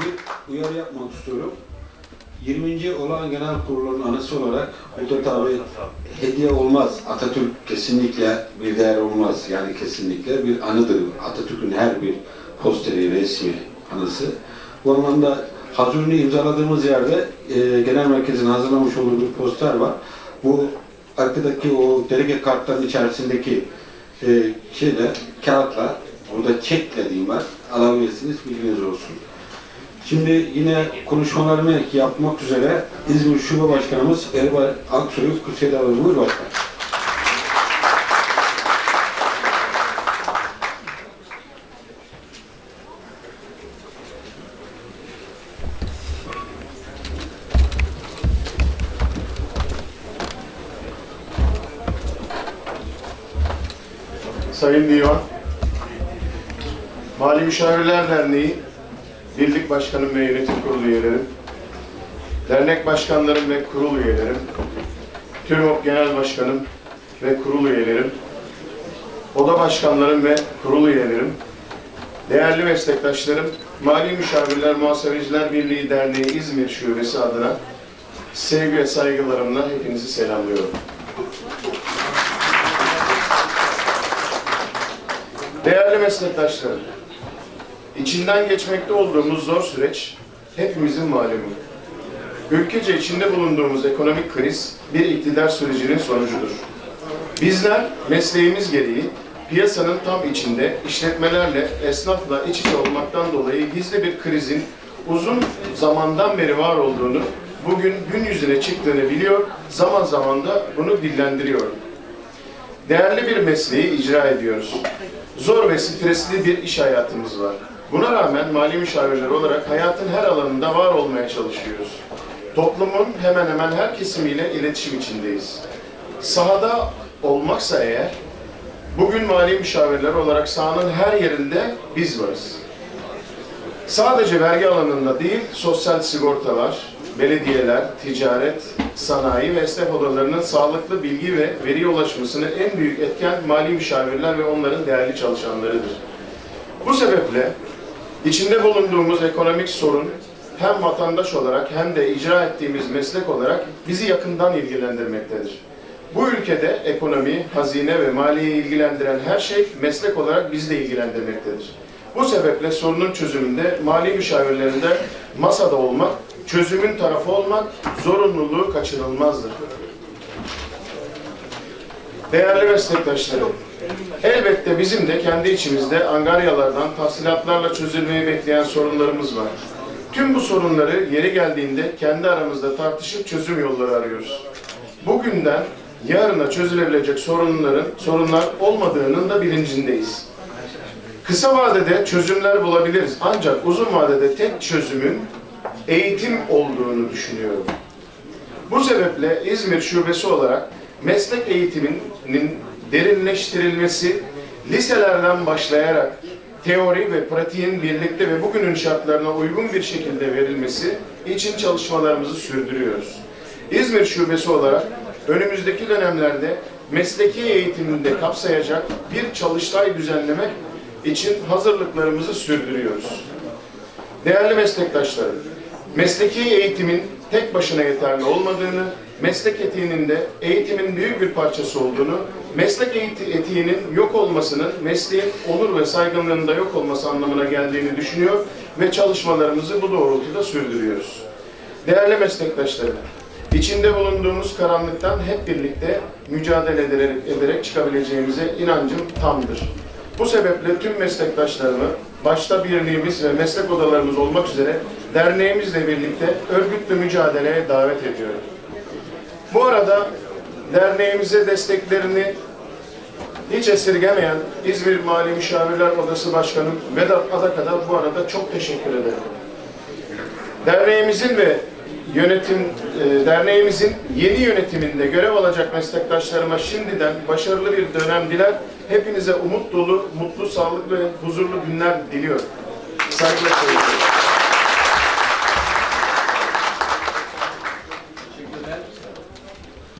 bir uyarı yapmak istiyorum. 20. olağan genel kurulunun anısı olarak burada tabi hediye olmaz. Atatürk kesinlikle bir değer olmaz. Yani kesinlikle bir anıdır. Atatürk'ün her bir posteri, resmi, anısı. Bu anlamda hazırını imzaladığımız yerde e, genel merkezin hazırlamış olduğu bir poster var. Bu arkadaki o delege kartların içerisindeki e, şeyle, kağıtla, orada çekle diyeyim var, alabilirsiniz, bilginiz olsun. Şimdi yine konuşmalarını yapmak üzere İzmir Şube Başkanımız Erbay Aksoy'u Kırşehir'de alır. Buyur başkan. Sayın Divan, Mali Müşavirler Derneği, Birlik Başkanım ve Yönetim Kurulu üyelerim, dernek başkanlarım ve kurul üyelerim, TÜRMOP Genel Başkanım ve kurul üyelerim, oda başkanlarım ve kurul üyelerim, değerli meslektaşlarım, Mali Müşavirler Muhasebeciler Birliği Derneği İzmir Şubesi adına sevgi ve saygılarımla hepinizi selamlıyorum. Değerli meslektaşlarım, içinden geçmekte olduğumuz zor süreç hepimizin malumu. Ülkece içinde bulunduğumuz ekonomik kriz bir iktidar sürecinin sonucudur. Bizler mesleğimiz gereği piyasanın tam içinde işletmelerle, esnafla iç içe olmaktan dolayı gizli bir krizin uzun zamandan beri var olduğunu, bugün gün yüzüne çıktığını biliyor, zaman zaman da bunu dillendiriyorum. Değerli bir mesleği icra ediyoruz. Zor ve stresli bir iş hayatımız var. Buna rağmen mali müşavirler olarak hayatın her alanında var olmaya çalışıyoruz. Toplumun hemen hemen her kesimiyle iletişim içindeyiz. Sahada olmaksa eğer, bugün mali müşavirler olarak sahanın her yerinde biz varız. Sadece vergi alanında değil, sosyal sigortalar, belediyeler, ticaret, sanayi ve esnaf odalarının sağlıklı bilgi ve veri ulaşmasını en büyük etken mali müşavirler ve onların değerli çalışanlarıdır. Bu sebeple içinde bulunduğumuz ekonomik sorun hem vatandaş olarak hem de icra ettiğimiz meslek olarak bizi yakından ilgilendirmektedir. Bu ülkede ekonomi, hazine ve maliye ilgilendiren her şey meslek olarak bizi de ilgilendirmektedir. Bu sebeple sorunun çözümünde mali müşavirlerinde masada olmak, çözümün tarafı olmak zorunluluğu kaçınılmazdır. Değerli meslektaşlarım, elbette bizim de kendi içimizde angaryalardan, tahsilatlarla çözülmeyi bekleyen sorunlarımız var. Tüm bu sorunları yeri geldiğinde kendi aramızda tartışıp çözüm yolları arıyoruz. Bugünden yarına çözülebilecek sorunların sorunlar olmadığının da bilincindeyiz. Kısa vadede çözümler bulabiliriz ancak uzun vadede tek çözümün eğitim olduğunu düşünüyorum. Bu sebeple İzmir Şubesi olarak meslek eğitiminin derinleştirilmesi, liselerden başlayarak teori ve pratiğin birlikte ve bugünün şartlarına uygun bir şekilde verilmesi için çalışmalarımızı sürdürüyoruz. İzmir Şubesi olarak önümüzdeki dönemlerde mesleki eğitiminde kapsayacak bir çalıştay düzenlemek için hazırlıklarımızı sürdürüyoruz. Değerli meslektaşlarım, mesleki eğitimin tek başına yeterli olmadığını, meslek etiğinin de eğitimin büyük bir parçası olduğunu, meslek etiğinin yok olmasının mesleğin onur ve saygınlığında yok olması anlamına geldiğini düşünüyor ve çalışmalarımızı bu doğrultuda sürdürüyoruz. Değerli meslektaşlarım, içinde bulunduğumuz karanlıktan hep birlikte mücadele ederek, ederek çıkabileceğimize inancım tamdır. Bu sebeple tüm meslektaşlarımı, başta birliğimiz ve meslek odalarımız olmak üzere derneğimizle birlikte örgütlü mücadeleye davet ediyorum. Bu arada derneğimize desteklerini hiç esirgemeyen İzmir Mali Müşavirler Odası Başkanım Vedat Adak'a da bu arada çok teşekkür ederim. Derneğimizin ve yönetim e, derneğimizin yeni yönetiminde görev alacak meslektaşlarıma şimdiden başarılı bir dönem diler. Hepinize umut dolu, mutlu, sağlıklı ve huzurlu günler diliyorum. Saygılar.